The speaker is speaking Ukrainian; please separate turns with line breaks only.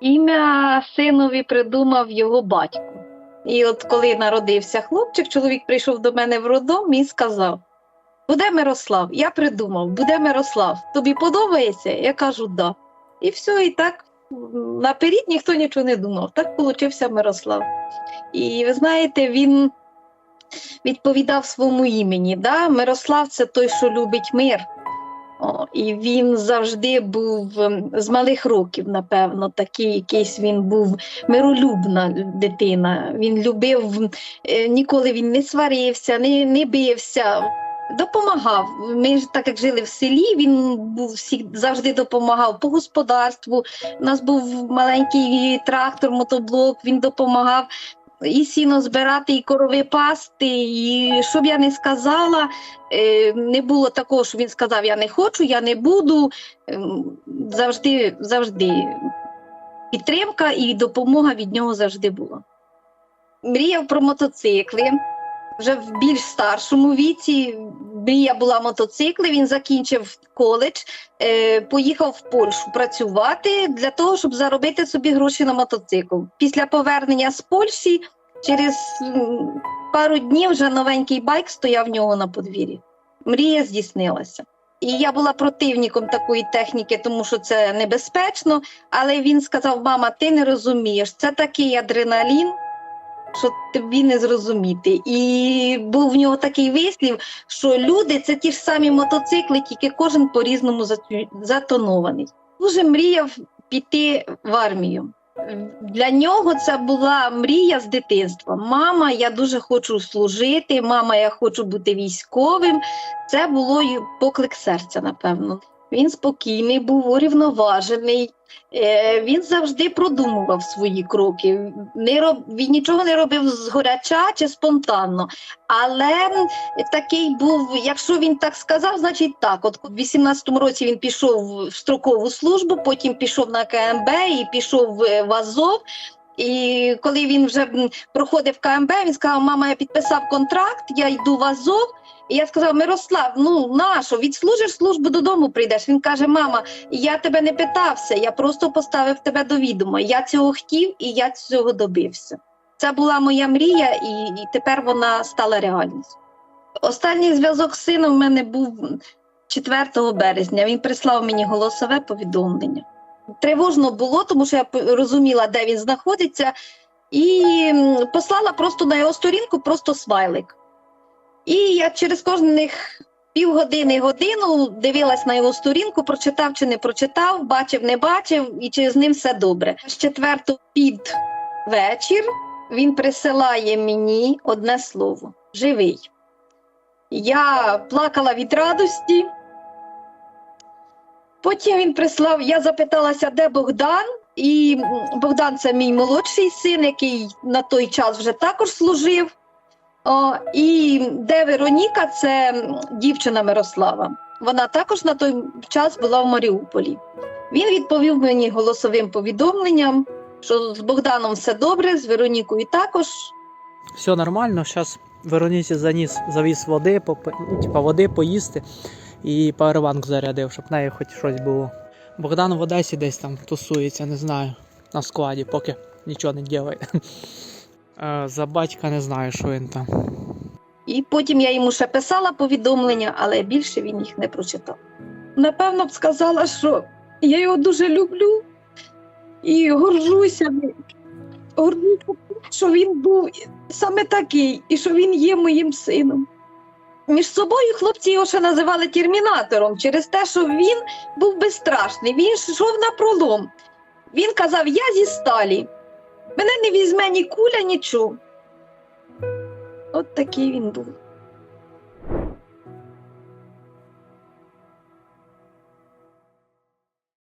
Ім'я синові придумав його батько. І от коли народився хлопчик, чоловік прийшов до мене в роддом і сказав: Буде Мирослав, я придумав, буде Мирослав. Тобі подобається? Я кажу, да. І все, і так наперед ніхто нічого не думав. Так получився Мирослав. І ви знаєте, він відповідав своєму імені. Да? Мирослав це той, що любить мир. І він завжди був ем, з малих років, напевно, такий якийсь він був миролюбна дитина. Він любив, е, ніколи він не сварився, не, не бився, допомагав. Ми ж так як жили в селі, він був всі, завжди допомагав по господарству. У нас був маленький трактор, мотоблок, він допомагав. І сіно збирати, і корови пасти, і що б я не сказала, е, не було такого, що він сказав: Я не хочу, я не буду. Ем, Завжди, завжди підтримка і допомога від нього завжди була. Мріяв про мотоцикли. Вже в більш старшому віці мрія була мотоцикли. Він закінчив коледж, е, поїхав в Польщу працювати для того, щоб заробити собі гроші на мотоцикл. Після повернення з Польщі через пару днів вже новенький байк стояв в нього на подвір'ї. Мрія здійснилася. І я була противником такої техніки, тому що це небезпечно. Але він сказав: мама, ти не розумієш, це такий адреналін, що тобі не зрозуміти. І був в нього такий вислів, що люди це ті ж самі мотоцикли, тільки кожен по-різному затонований. Дуже мріяв піти в армію. Для нього це була мрія з дитинства. Мама, я дуже хочу служити, мама, я хочу бути військовим. Це було поклик серця, напевно. Він спокійний, був урівноважений. Е, Він завжди продумував свої кроки. Не роб... Він нічого не робив згоряча чи спонтанно. Але такий був, якщо він так сказав, значить так. От в 18-му році він пішов в строкову службу, потім пішов на КМБ і пішов в в Азов. І коли він вже проходив КМБ, він сказав: Мама, я підписав контракт, я йду в Азов. І я сказав: Мирослав, ну нащо? Відслужиш службу додому прийдеш. Він каже: Мама, я тебе не питався, я просто поставив тебе до відома. Я цього хотів і я цього добився. Це була моя мрія, і, і тепер вона стала реальністю. Останній зв'язок з сином в мене був 4 березня. Він прислав мені голосове повідомлення. Тривожно було, тому що я розуміла, де він знаходиться, і послала просто на його сторінку просто смайлик. І я через кожних півгодини годину дивилась на його сторінку, прочитав чи не прочитав, бачив, не бачив, і чи з ним все добре. З четверту під вечір він присилає мені одне слово живий. Я плакала від радості. Потім він прислав, я запиталася, де Богдан. І Богдан це мій молодший син, який на той час вже також служив. О, і де Вероніка, це дівчина Мирослава. Вона також на той час була в Маріуполі. Він відповів мені голосовим повідомленням, що з Богданом все добре, з Веронікою також.
Все нормально. Зараз Вероніці заніс, завіз води, попи- типа води поїсти і павербанк зарядив, щоб в неї хоч щось було. Богдан в Одесі десь там тусується, не знаю, на складі, поки нічого не. Е, За батька не знаю, що він там.
І потім я йому ще писала повідомлення, але більше він їх не прочитав. Напевно б сказала, що я його дуже люблю і горжуся, горжуся, що він був саме такий, і що він є моїм сином. Між собою хлопці його ще називали термінатором через те, що він був безстрашний, він йшов на пролом. Він казав: Я зі сталі, мене не візьме ні куля, нічого. От такий він був.